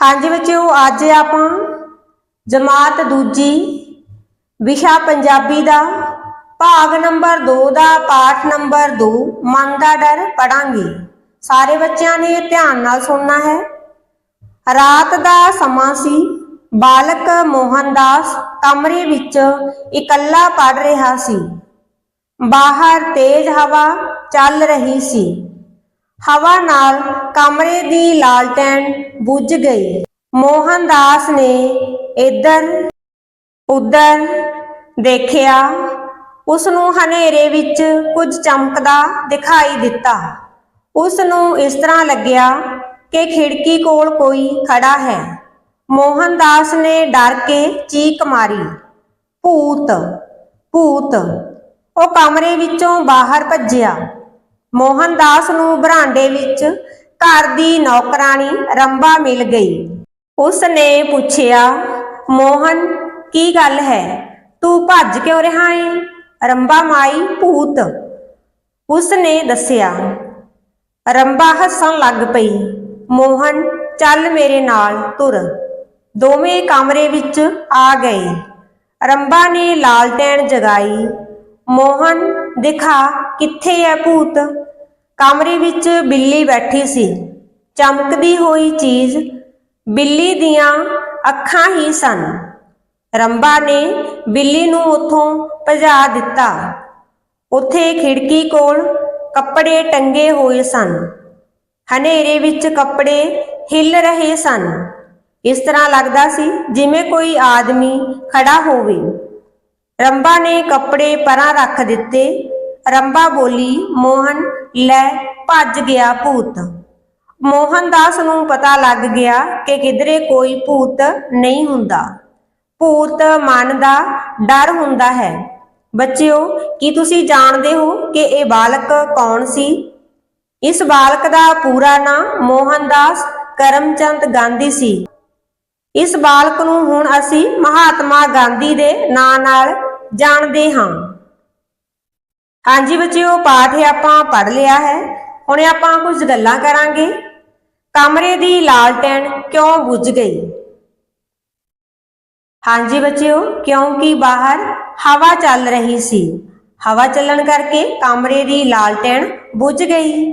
ਹਾਂਜੀ ਬੱਚਿਓ, ਅੱਜ ਆਪਾਂ ਜਮਾਤ ਦੂਜੀ ਵਿਸ਼ਾ ਪੰਜਾਬੀ ਦਾ ਭਾਗ ਨੰਬਰ 2 ਦਾ, ਪਾਠ ਨੰਬਰ 2 ਮਨ ਦਾ ਡਰ ਪੜਾਂਗੇ। ਸਾਰੇ ਬੱਚਿਆਂ ਨੇ ਧਿਆਨ ਨਾਲ ਸੁਣਨਾ ਹੈ। ਰਾਤ ਦਾ ਸਮਾਂ ਸੀ, ਬਾਲਕ ਮੋਹਨਦਾਸ ਕਮਰੇ ਵਿੱਚ ਇਕੱਲਾ ਪੜ ਰਿਹਾ ਸੀ। ਬਾਹਰ ਤੇਜ਼ ਹਵਾ ਚੱਲ ਰਹੀ ਸੀ। ਹਵਾ ਨਾਲ ਕਮਰੇ ਦੀ ਲਾਲਟੈਨ ਬੁੱਝ ਗਈ। ਮੋਹਨਦਾਸ ਨੇ ਇੱਧਰ ਉੱਧਰ ਦੇਖਿਆ, ਉਸ ਨੂੰ ਹਨੇਰੇ ਵਿੱਚ ਕੁਝ ਚਮਕਦਾ ਦਿਖਾਈ ਦਿੱਤਾ। ਉਸ ਨੂੰ ਇਸ ਤਰ੍ਹਾਂ ਲੱਗਿਆ ਕਿ ਖਿੜਕੀ ਕੋਲ ਕੋਈ ਖੜਾ ਹੈ। ਮੋਹਨਦਾਸ ਨੇ ਡਰ ਕੇ ਚੀਕ ਮਾਰੀ, ਭੂਤ ਭੂਤ। ਉਹ ਕਮਰੇ ਵਿੱਚੋਂ ਬਾਹਰ ਭੱਜਿਆ। ਮੋਹਨਦਾਸ ਨੂੰ ਬਰਾਂਡੇ ਵਿੱਚ ਘਰ ਦੀ ਨੌਕਰਾਨੀ ਰੰਬਾ ਮਿਲ ਗਈ। ਉਸ ਨੇ ਪੁੱਛਿਆ, ਮੋਹਨ, ਕੀ ਗੱਲ ਹੈ? ਤੂੰ ਭੱਜ ਕਿਉਂ ਰਿਹਾ ਹੈ ਰੰਬਾ ਮਾਈ ਭੂਤ। ਉਸ ਨੇ ਦੱਸਿਆ, ਰੰਬਾ ਹੱਸਣ ਲੱਗ ਪਈ। ਮੋਹਨ, ਚੱਲ ਮੇਰੇ ਨਾਲ ਤੁਰ। ਦੋਵੇਂ ਕਮਰੇ ਵਿੱਚ ਆ ਗਏ। ਰੰਬਾ ਨੇ ਲਾਲਟੈਨ ਜਗਾਈ। ਮੋਹਨ, ਦਿਖਾ ਕਿੱਥੇ ਹੈ ਭੂਤ? ਕਮਰੇ ਵਿੱਚ ਬਿੱਲੀ ਬੈਠੀ ਸੀ। ਚਮਕਦੀ ਹੋਈ ਚੀਜ਼ ਬਿੱਲੀ ਦੀਆਂ ਅੱਖਾਂ ਹੀ ਸਨ। ਰੰਬਾ ਨੇ ਬਿੱਲੀ ਨੂੰ ਉੱਥੋਂ ਭਜਾ ਦਿੱਤਾ। ਉੱਥੇ ਖਿੜਕੀ ਕੋਲ ਕੱਪੜੇ ਟੰਗੇ ਹੋਏ ਸਨ। ਹਨੇਰੇ ਵਿੱਚ ਕੱਪੜੇ ਹਿੱਲ ਰਹੇ ਸਨ। ਇਸ ਤਰ੍ਹਾਂ ਲੱਗਦਾ ਸੀ ਜਿਵੇਂ ਕੋਈ ਆਦਮੀ ਖੜਾ ਹੋਵੇ। ਰੰਬਾ ਨੇ ਕੱਪੜੇ ਪਰਾਂ ਰੱਖ ਦਿੱਤੇ ਰੰਬਾ ਬੋਲੀ, ਮੋਹਨ, ਲੈ, ਭੱਜ ਗਿਆ ਭੂਤ। ਮੋਹਨਦਾਸ ਨੂੰ ਪਤਾ ਲੱਗ ਗਿਆ ਕਿ ਕਿਧਰੇ ਕੋਈ ਭੂਤ ਨਹੀਂ ਹੁੰਦਾ। ਭੂਤ ਮਨ ਦਾ ਡਰ ਹੁੰਦਾ ਹੈ। ਬੱਚਿਓ, ਕੀ ਤੁਸੀਂ ਜਾਣਦੇ ਹੋ ਕਿ ਇਹ ਬਾਲਕ ਕੌਣ ਸੀ? ਇਸ ਬਾਲਕ ਦਾ ਪੂਰਾ ਨਾਮ ਮੋਹਨਦਾਸ ਕਰਮਚੰਦ ਗਾਂਧੀ ਸੀ। ਇਸ ਬਾਲਕ ਨੂੰ ਹੁਣ ਅਸੀਂ ਮਹਾਤਮਾ ਗਾਂਧੀ ਦੇ ਨਾਂ ਨਾਲ ਜਾਣਦੇ ਹਾਂ। ਹਾਂਜੀ ਬੱਚਿਓ, ਪਾਠ ਆਪਾਂ ਪੜ ਲਿਆ ਹੈ। ਹੁਣ ਆਪਾਂ ਕੁਝ ਗੱਲਾਂ ਕਰਾਂਗੇ। ਕਮਰੇ ਦੀ ਲਾਲਟੈਨ ਕਿਉਂ ਬੁਝ ਗਈ? ਹਾਂਜੀ ਬੱਚਿਓ, ਕਿਉਂਕਿ ਬਾਹਰ ਹਵਾ ਚੱਲ ਰਹੀ ਸੀ। ਹਵਾ ਚੱਲਣ ਕਰਕੇ ਕਮਰੇ ਦੀ ਲਾਲਟੈਨ ਬੁਝ ਗਈ।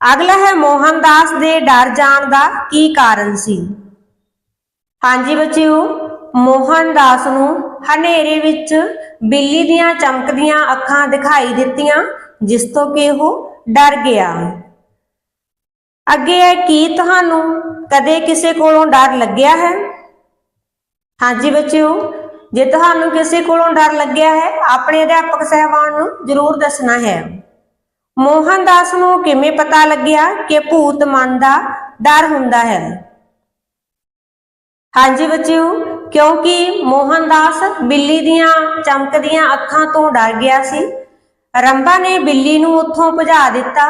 ਅਗਲਾ ਹੈ ਮੋਹਨਦਾਸ ਦੇ ਡਰ ਜਾਣ ਦਾ ਕੀ ਕਾਰਨ ਸੀ? ਹਾਂਜੀ ਬੱਚਿਓ ਮੋਹਨਦਾਸ ਨੂੰ ਹਨੇਰੇ ਵਿੱਚ ਬਿੱਲੀ ਦੀਆਂ ਚਮਕਦੀਆਂ ਅੱਖਾਂ ਦਿਖਾਈ ਦਿੱਤੀਆਂ, ਜਿਸ ਤੋਂ ਕਿ ਉਹ ਡਰ ਗਿਆ। ਅੱਗੇ ਹੈ ਕੀ ਤੁਹਾਨੂੰ ਕਦੇ ਕਿਸੇ ਕੋਲੋਂ ਡਰ ਲੱਗਿਆ ਹੈ? ਹਾਂਜੀ ਬੱਚਿਓ, ਜੇ ਤੁਹਾਨੂੰ ਕਿਸੇ ਕੋਲੋਂ ਡਰ ਲੱਗਿਆ ਹੈ, ਆਪਣੇ ਅਧਿਆਪਕ ਸਹਿਬਾਨ ਨੂੰ ਜ਼ਰੂਰ ਦੱਸਣਾ ਹੈ। ਮੋਹਨਦਾਸ ਨੂੰ ਕਿਵੇਂ ਪਤਾ ਲੱਗਿਆ ਕਿ ਭੂਤ ਮਨ ਦਾ ਡਰ ਹੁੰਦਾ ਹੈ? ਹਾਂਜੀ ਬੱਚਿਓ ਕਿਉਂਕਿ ਮੋਹਨਦਾਸ ਬਿੱਲੀ ਦੀਆਂ ਚਮਕਦੀਆਂ ਅੱਖਾਂ ਤੋਂ ਡਰ ਗਿਆ ਸੀ। ਰੰਬਾ ਨੇ ਬਿੱਲੀ ਨੂੰ ਉੱਥੋਂ ਭਜਾ ਦਿੱਤਾ।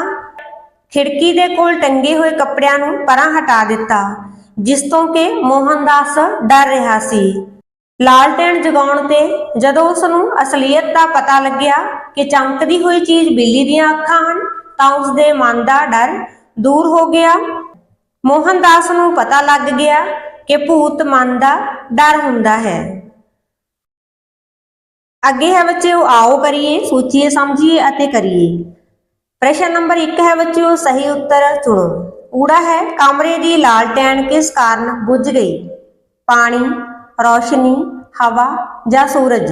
ਖਿੜਕੀ ਦੇ ਕੋਲ ਟੰਗੇ ਹੋਏ ਕੱਪੜਿਆਂ ਨੂੰ ਪਰਾਂ ਹਟਾ ਦਿੱਤਾ, ਜਿਸ ਤੋਂ ਕਿ ਮੋਹਨਦਾਸ ਡਰ ਰਿਹਾ ਸੀ। ਲਾਲਟੈਨ ਜਗਾਉਣ ਤੇ ਜਦੋਂ ਉਸ ਨੂੰ ਅਸਲੀਅਤ ਦਾ ਪਤਾ ਲੱਗਿਆ ਕਿ ਚਮਕਦੀ ਹੋਈ ਚੀਜ਼ ਬਿੱਲੀ ਦੀਆਂ ਅੱਖਾਂ ਹਨ, ਤਾਂ ਉਸ ਦੇ ਮਨ ਦਾ ਡਰ ਦੂਰ ਹੋ ਗਿਆ। ਮੋਹਨਦਾਸ ਨੂੰ ਪਤਾ ਲੱਗ ਗਿਆ ਕਿ ਭੂਤ ਮਨ ਦਾ ਡਰ ਹੁੰਦਾ ਹੈ। ਅੱਗੇ ਹੈ ਬੱਚਿਓ, ਆਓ ਕਰੀਏ, ਸੋਚੀਏ, ਸਮਝੀਏ ਅਤੇ ਕਰੀਏ। ਪ੍ਰਸ਼ਨ ਨੰਬਰ 1 ਹੈ ਬੱਚਿਓ, ਸਹੀ ਉੱਤਰ ਚੁਣੋ। ਊੜਾ ਹੈ, ਕਮਰੇ ਦੀ ਲਾਲਟੈਨ ਕਿਸ ਕਾਰਨ ਬੁਝ ਗਈ? ਪਾਣੀ, ਰੋਸ਼ਨੀ, ਹਵਾ ਜਾਂ ਸੂਰਜ?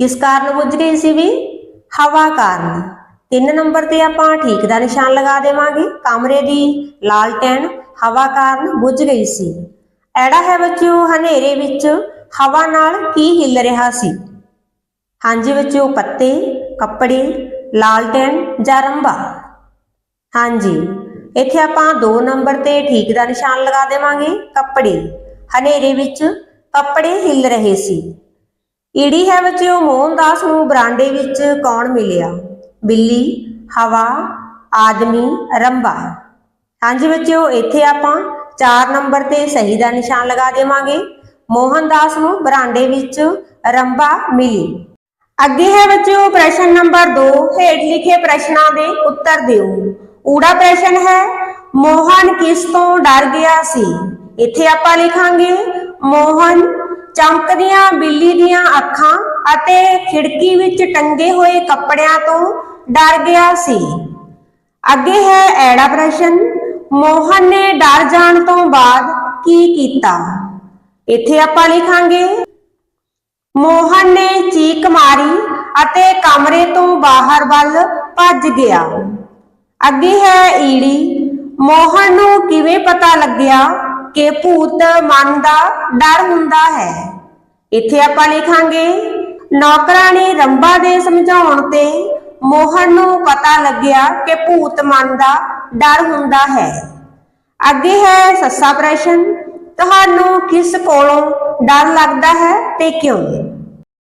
ਕਿਸ ਕਾਰਨ ਬੁਝ ਗਈ ਸੀ ਵੀ? ਹਵਾ ਕਾਰਨ। ਤਿੰਨ ਨੰਬਰ ਤੇ ਆਪਾਂ ਠੀਕ ਦਾ ਨਿਸ਼ਾਨ ਲਗਾ ਦੇਵਾਂਗੇ। ਕਮਰੇ ਦੀ ਲਾਲਟੈਨ ਹਵਾ ਕਾਰਨ ਬੁਝ ਗਈ ਸੀ। ਐੜਾ ਹੈ ਬੱਚਿਓ ਹਨੇਰੇ ਵਿੱਚ, ਹਵਾ ਨਾਲ ਕੀ ਹਿੱਲ ਰਿਹਾ ਸੀ? ਹਾਂਜੀ ਬੱਚਿਓ ਪੱਤੇ, ਕੱਪੜੇ, ਲਾਲਟੈਨ ਜਾਂ ਰੰਬਾ? ਹਾਂਜੀ, ਇੱਥੇ ਆਪਾਂ 2 ਨੰਬਰ ਤੇ ਠੀਕ ਦਾ ਨਿਸ਼ਾਨ ਲਗਾ ਦੇਵਾਂਗੇ, ਕੱਪੜੇ। ਹਨੇਰੇ ਵਿੱਚ ਕੱਪੜੇ ਹਿੱਲ ਰਹੇ ਸੀ। ਈੜੀ ਹੈ ਬੱਚਿਓ ਮੋਹਨਦਾਸ ਨੂੰ ਬਰਾਂਡੇ ਵਿੱਚ ਕੌਣ ਮਿਲਿਆ? ਬਿੱਲੀ, ਹਵਾ, ਆਦਮੀ, ਰੰਬਾ। ਹਾਂਜੀ ਬੱਚਿਓ, ਇੱਥੇ ਆਪਾਂ 4 ਨੰਬਰ ਤੇ ਸਹੀ ਦਾ ਨਿਸ਼ਾਨ ਲਗਾ ਦੇਵਾਂਗੇ। ਮੋਹਨਦਾਸ ਨੂੰ ਬਰਾਂਡੇ ਵਿੱਚ ਰੰਬਾ ਮਿਲੀ। ਅੱਗੇ ਹੈ ਬੱਚਿਓ ਪ੍ਰਸ਼ਨ ਨੰਬਰ 2 ਹੇਠ ਲਿਖੇ ਪ੍ਰਸ਼ਨਾਂ ਦੇ ਉੱਤਰ ਦਿਓ। ਊੜਾ ਪ੍ਰਸ਼ਨ ਹੈ, ਮੋਹਨ ਕਿਸ ਤੋਂ ਡਰ ਗਿਆ ਸੀ? ਇੱਥੇ ਆਪਾਂ ਲਿਖਾਂਗੇ, ਮੋਹਨ ਚਮਕਦੀਆਂ ਬਿੱਲੀ ਦੀਆਂ ਅੱਖਾਂ ਅਤੇ ਖਿੜਕੀ ਵਿੱਚ ਟੰਗੇ ਹੋਏ ਕੱਪੜਿਆਂ ਤੋਂ ਡਰ ਗਿਆ ਸੀ। ਅੱਗੇ ਹੈ ਐੜਾ ਪ੍ਰਸ਼ਨ ਮੋਹਨ ਨੇ ਡਰ ਜਾਣ ਤੋਂ ਬਾਅਦ ਕੀ ਕੀਤਾ? ਇੱਥੇ ਆਪਾਂ ਲਿਖਾਂਗੇ। ਮੋਹਨ ਨੇ ਚੀਕ ਮਾਰੀ ਅਤੇ ਕਮਰੇ ਤੋਂ ਬਾਹਰ ਵੱਲ ਭੱਜ ਗਿਆ। ਅੱਗੇ ਹੈ ਈੜੀ। ਮੋਹਨ ਨੂੰ ਕਿਵੇਂ ਪਤਾ ਲੱਗਿਆ ਕਿ ਭੂਤ ਮਨ ਦਾ ਡਰ ਹੁੰਦਾ ਹੈ? ਇੱਥੇ ਆਪਾਂ ਲਿਖਾਂਗੇ। ਨੌਕਰਾਂ ਨੇ ਰੰਬਾ ਦੇ ਸਮਝਾਉਣ ਤੇ ਮੋਹਨ ਨੂੰ ਪਤਾ ਲੱਗਿਆ ਕਿ ਭੂਤ ਮਨ ਦਾ ਡਰ ਹੁੰਦਾ ਹੈ। ਅੱਗੇ ਹੈ ਸੱਸਾ ਪ੍ਰਸ਼ਨ, ਤੁਹਾਨੂੰ ਕਿਸ ਕੋਲੋਂ ਡਰ ਲੱਗਦਾ ਹੈ ਤੇ ਕਿਉਂ?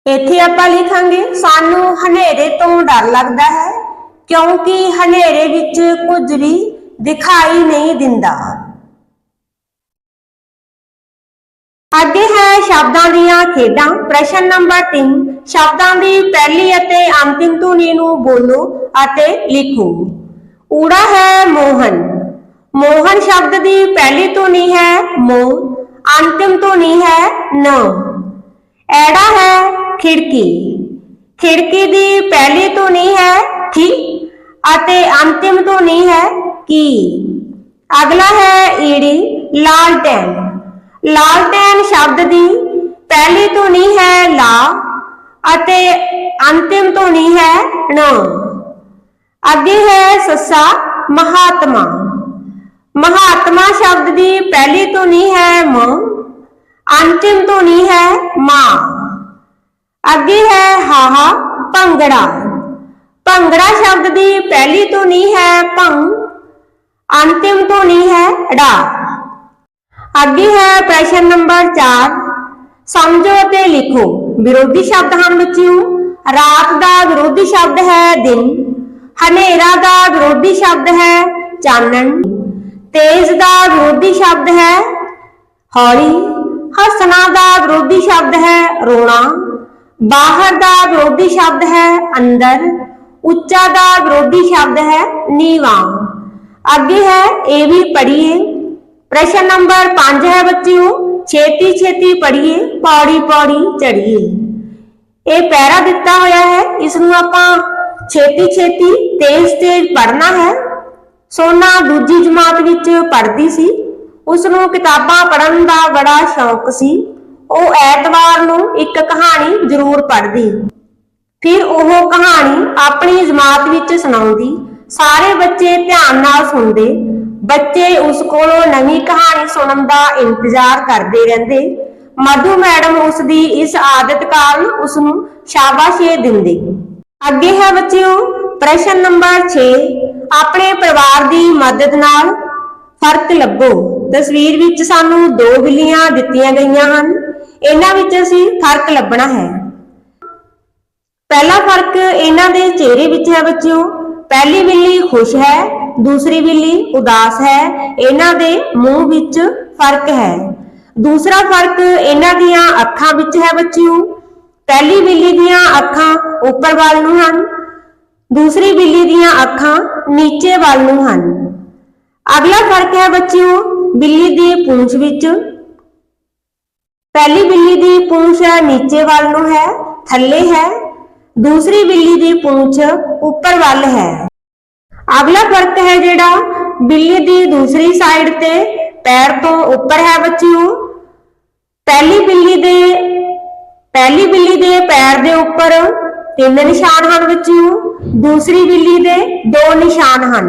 ਇੱਥੇ ਆਪਾਂ ਲਿਖਾਂਗੇ, ਸਾਨੂੰ ਹਨੇਰੇ ਤੋਂ ਡਰ ਲੱਗਦਾ ਹੈ, ਕਿਉਂਕਿ ਹਨੇਰੇ ਵਿੱਚ ਕੁਝ ਵੀ ਦਿਖਾਈ ਨਹੀਂ ਦਿੰਦਾ। ਅੱਗੇ ਹੈ ਸ਼ਬਦਾਂ ਦੀਆਂ ਖੇਡਾਂ, ਪ੍ਰਸ਼ਨ ਨੰਬਰ 3 ਸ਼ਬਦਾਂ ਦੀ ਪਹਿਲੀ ਅਤੇ ਅੰਤਿਮ ਧੁਨੀ ਨੂੰ ਬੋਲੋ ਅਤੇ ਲਿਖੋ। ਊੜਾ ਹੈ ਮੋਹਨ। ਮੋਹਨ ਸ਼ਬਦ ਦੀ ਪਹਿਲੀ ਧੁਨੀ ਹੈ ਮੋ, ਅੰਤਿਮ ਧੁਨੀ ਹੈ ਨ। ਐੜਾ ਹੈ ਖਿੜਕੀ। ਖਿੜਕੀ ਦੀ ਪਹਿਲੀ ਧੁਨੀ ਹੈ ਥੀ ਅਤੇ ਅੰਤਿਮ ਧੁਨੀ ਹੈ ਕੀ। ਅਗਲਾ ਹੈ ਈੜੀ ਲਾਲਟੈਨ ਲਾਲਟੈਨ ਸ਼ਬਦ ਦੀ ਪਹਿਲੀ ਧੁਨੀ ਹੈ ਲਾ ਅਤੇ ਅੰਤਿਮ ਧੁਨੀ ਹੈ ਣ ਅੱਗੇ ਹੈ ਸੱਸਾ ਮਹਾਤਮਾ ਮਹਾਤਮਾ ਸ਼ਬਦ ਦੀ ਪਹਿਲੀ ਧੁਨੀ ਹੈ ਮ ਅੰਤਿਮ ਧੁਨੀ ਹੈ ਮਾਂ ਅੱਗੇ ਹੈ ਹਾਹਾ ਭੰਗੜਾ ਭੰਗੜਾ ਸ਼ਬਦ ਦੀ ਪਹਿਲੀ ਧੁਨੀ ਹੈ ਭੰ ਅੰਤਿਮ ਧੁਨੀ ਹੈ ੜਾ ਅੱਗੇ ਹੈ ਪ੍ਰਸ਼ਨ ਨੰਬਰ 4 ਸਮਝੋ ਤੇ ਲਿਖੋ ਵਿਰੋਧੀ ਸ਼ਬਦ ਹਨ ਬੱਚਿਓ ਰਾਤ ਦਾ ਵਿਰੋਧੀ ਸ਼ਬਦ ਹੈ ਦਿਨ ਹਨੇਰਾ ਦਾ ਵਿਰੋਧੀ ਸ਼ਬਦ ਹੈ ਚਾਨਣ। ਤੇਜ਼ ਦਾ ਵਿਰੋਧੀ ਸ਼ਬਦ ਹੈ ਹੌਲੀ। ਹੱਸਣਾ ਦਾ ਵਿਰੋਧੀ ਸ਼ਬਦ ਹੈ ਰੋਣਾ। ਬਾਹਰ ਦਾ ਵਿਰੋਧੀ ਸ਼ਬਦ ਹੈ ਅੰਦਰ। ਉੱਚਾ ਦਾ ਵਿਰੋਧੀ ਸ਼ਬਦ ਹੈ ਨੀਵਾਂ। ਅੱਗੇ ਹੈ ਇਹ ਵੀ ਪੜ੍ਹੀਏ। ਪ੍ਰਸ਼ਨ ਨੰਬਰ 5 ਹੈ ਬੱਚਿਓ ਛੇਤੀ ਛੇਤੀ ਪੜ੍ਹੀਏ ਪੌੜੀ ਪੌੜੀ ਚੜ੍ਹੀਏ। ਇਹ ਪੈਰਾ ਦਿੱਤਾ ਹੋਇਆ ਹੈ, ਇਸ ਨੂੰ ਆਪਾਂ ਛੇਤੀ ਛੇਤੀ ਤੇਜ਼ ਤੇਜ਼ ਪੜ੍ਹਨਾ ਹੈ। ਸੋਨਾ ਦੂਜੀ ਜਮਾਤ ਵਿੱਚ ਪੜ੍ਹਦੀ ਸੀ। ਉਸ ਨੂੰ ਕਿਤਾਬਾਂ ਪੜ੍ਹਨ ਦਾ ਬੜਾ ਸ਼ੌਕ ਸੀ। ਉਹ ਐਤਵਾਰ ਨੂੰ ਇੱਕ ਕਹਾਣੀ ਜ਼ਰੂਰ ਪੜ੍ਹਦੀ। ਫਿਰ ਉਹ ਕਹਾਣੀ ਆਪਣੀ ਜਮਾਤ ਵਿੱਚ ਸੁਣਾਉਂਦੀ। ਸਾਰੇ ਬੱਚੇ ਧਿਆਨ ਨਾਲ ਸੁਣਦੇ। ਬੱਚੇ ਉਸ ਕੋਲੋਂ ਨਵੀਂ ਕਹਾਣੀ ਸੁਣਨ ਦਾ ਇੰਤਜ਼ਾਰ ਕਰਦੇ ਰਹਿੰਦੇ। ਮਧੂ ਮੈਡਮ ਉਸ ਦੀ ਇਸ ਆਦਤ ਕਾਰਨ ਉਸ ਨੂੰ ਸ਼ਾਬਾਸ਼ੇ ਦਿੰਦੇ। ਅੱਗੇ ਹੈ ਬੱਚਿਓ, ਪ੍ਰਸ਼ਨ ਨੰਬਰ 6 ਆਪਣੇ ਪਰਿਵਾਰ ਦੀ ਮਦਦ ਨਾਲ ਫ਼ਰਕ ਲੱਭੋ ਤਸਵੀਰ ਵਿੱਚ ਸਾਨੂੰ ਦੋ ਬਿੱਲੀਆਂ ਦਿੱਤੀਆਂ ਗਈਆਂ ਹਨ। ਇਹਨਾਂ ਵਿੱਚ ਅਸੀਂ ਫ਼ਰਕ ਲੱਭਣਾ ਹੈ। ਪਹਿਲਾ ਫ਼ਰਕ ਇਹਨਾਂ ਦੇ ਚਿਹਰੇ ਵਿੱਚ ਹੈ ਬੱਚਿਓ। ਪਹਿਲੀ ਬਿੱਲੀ ਖੁਸ਼ ਹੈ, ਦੂਸਰੀ ਬਿੱਲੀ ਉਦਾਸ ਹੈ। ਇਹਨਾਂ ਦੇ ਮੂੰਹ ਵਿੱਚ ਫ਼ਰਕ ਹੈ। ਦੂਸਰਾ ਫ਼ਰਕ ਇਹਨਾਂ ਦੀਆਂ ਅੱਖਾਂ ਵਿੱਚ ਹੈ ਬੱਚਿਓ। ਪਹਿਲੀ ਬਿੱਲੀ ਦੀਆਂ ਅੱਖਾਂ ਉੱਪਰ ਵੱਲ ਨੂੰ ਹਨ, ਦੂਸਰੀ ਬਿੱਲੀ ਦੀਆਂ ਅੱਖਾਂ ਨੀਚੇ ਵੱਲ ਨੂੰ ਹਨ। ਅਗਲਾ ਫ਼ਰਕ ਹੈ ਬੱਚਿਓ ਬਿੱਲੀ ਦੀ ਪੂੰਛ ਵਿੱਚ। ਪਹਿਲੀ ਬਿੱਲੀ ਦੀ ਪੂੰਛ ਨੀਚੇ ਵੱਲ ਨੂੰ ਹੈ, ਥੱਲੇ ਹੈ, ਦੂਸਰੀ ਬਿੱਲੀ ਦੀ ਪੂੰਛ ਉੱਪਰ ਵੱਲ ਹੈ। ਅਗਲਾ ਫ਼ਰਕ ਹੈ ਜਿਹੜਾ ਬਿੱਲੀ ਦੀ ਦੂਸਰੀ ਸਾਈਡ ਤੇ ਪੈਰ ਤੋਂ ਉੱਪਰ ਹੈ ਬੱਚਿਓ। ਪਹਿਲੀ ਬਿੱਲੀ ਦੇ ਪਹਿਲੀ ਬਿੱਲੀ ਪੈਰ ਦੇ ਉੱਪਰ ਤਿੰਨ ਨਿਸ਼ਾਨ ਹਨ ਬੱਚਿਓ ਦੂਸਰੀ ਬਿੱਲੀ ਦੇ ਦੋ ਨਿਸ਼ਾਨ ਹਨ।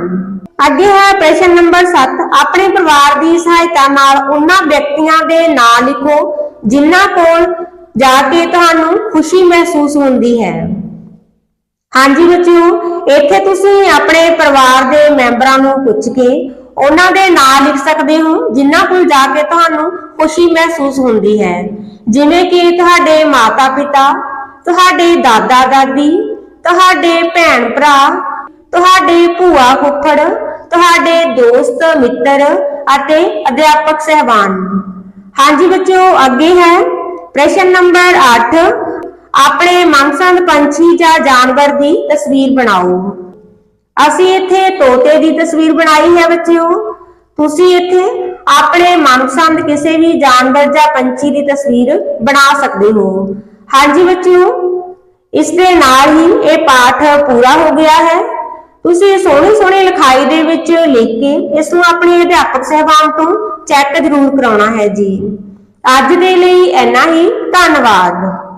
ਅੱਗੇ ਹੈ ਪ੍ਰਸ਼ਨ ਨੰਬਰ 7 ਆਪਣੇ ਪਰਿਵਾਰ ਦੀ ਸਹਾਇਤਾ ਨਾਲ ਉਹਨਾਂ ਵਿਅਕਤੀਆਂ ਦੇ ਨਾਂ ਲਿਖੋ, ਜਿਨ੍ਹਾਂ ਕੋਲ ਜਾ ਕੇ ਤੁਹਾਨੂੰ ਖੁਸ਼ੀ ਮਹਿਸੂਸ ਹੁੰਦੀ ਹੈ। ਹਾਂਜੀ ਬੱਚਿਓ, ਇੱਥੇ ਤੁਸੀਂ ਆਪਣੇ ਪਰਿਵਾਰ ਦੇ ਮੈਂਬਰਾਂ ਨੂੰ ਪੁੱਛ ਕੇ ਉਹਨਾਂ ਦੇ ਨਾਂ ਲਿਖ ਸਕਦੇ ਹੋ, ਜਿਨ੍ਹਾਂ ਕੋਲ ਜਾ ਕੇ ਤੁਹਾਨੂੰ ਖੁਸ਼ੀ ਮਹਿਸੂਸ ਹੁੰਦੀ ਹੈ। ਜਿਵੇਂ ਕਿ ਤੁਹਾਡੇ ਮਾਤਾ-ਪਿਤਾ ਤੁਹਾਡੇ ਦਾਦਾ-ਦਾਦੀ ਤੁਹਾਡੇ ਭੈਣ ਭਰਾ, ਤੁਹਾਡੇ ਭੂਆ ਫੁੱਫੜ, ਤੁਹਾਡੇ ਦੋਸਤ, ਮਿੱਤਰ ਅਤੇ ਅਧਿਆਪਕ ਸਹਿਬਾਨ। ਹਾਂਜੀ ਬੱਚਿਓ, ਅੱਗੇ ਹੈ ਪ੍ਰਸ਼ਨ ਨੰਬਰ 8 ਆਪਣੇ ਮਨਪਸੰਦ ਪੰਛੀ ਜਾਂ ਜਾਨਵਰ ਦੀ ਤਸਵੀਰ ਬਣਾਓ। ਅਸੀਂ ਇੱਥੇ ਤੋਤੇ ਦੀ ਤਸਵੀਰ ਬਣਾਈ ਹੈ ਬੱਚਿਓ। ਤੁਸੀਂ ਇੱਥੇ ਆਪਣੇ ਮਨਪਸੰਦ ਕਿਸੇ ਵੀ ਜਾਨਵਰ ਜਾਂ ਪੰਛੀ ਦੀ ਤਸਵੀਰ ਬਣਾ ਸਕਦੇ ਹੋ। ਹਾਂਜੀ ਬੱਚਿਓ, ਇਸ ਦੇ ਨਾਲ ਹੀ ਇਹ ਪਾਠ ਪੂਰਾ ਹੋ ਗਿਆ ਹੈ। ਤੁਸੀਂ ਸੋਹਣੇ ਸੋਹਣੀ ਲਿਖਾਈ ਦੇ ਵਿੱਚ ਲਿਖ ਕੇ ਇਸ ਨੂੰ ਆਪਣੇ ਅਧਿਆਪਕ ਸਹਿਬਾਨ ਤੋਂ ਚੈੱਕ ਜ਼ਰੂਰ ਕਰਾਉਣਾ ਹੈ ਜੀ। ਅੱਜ ਦੇ ਲਈ ਇੰਨਾ ਹੀ, ਧੰਨਵਾਦ।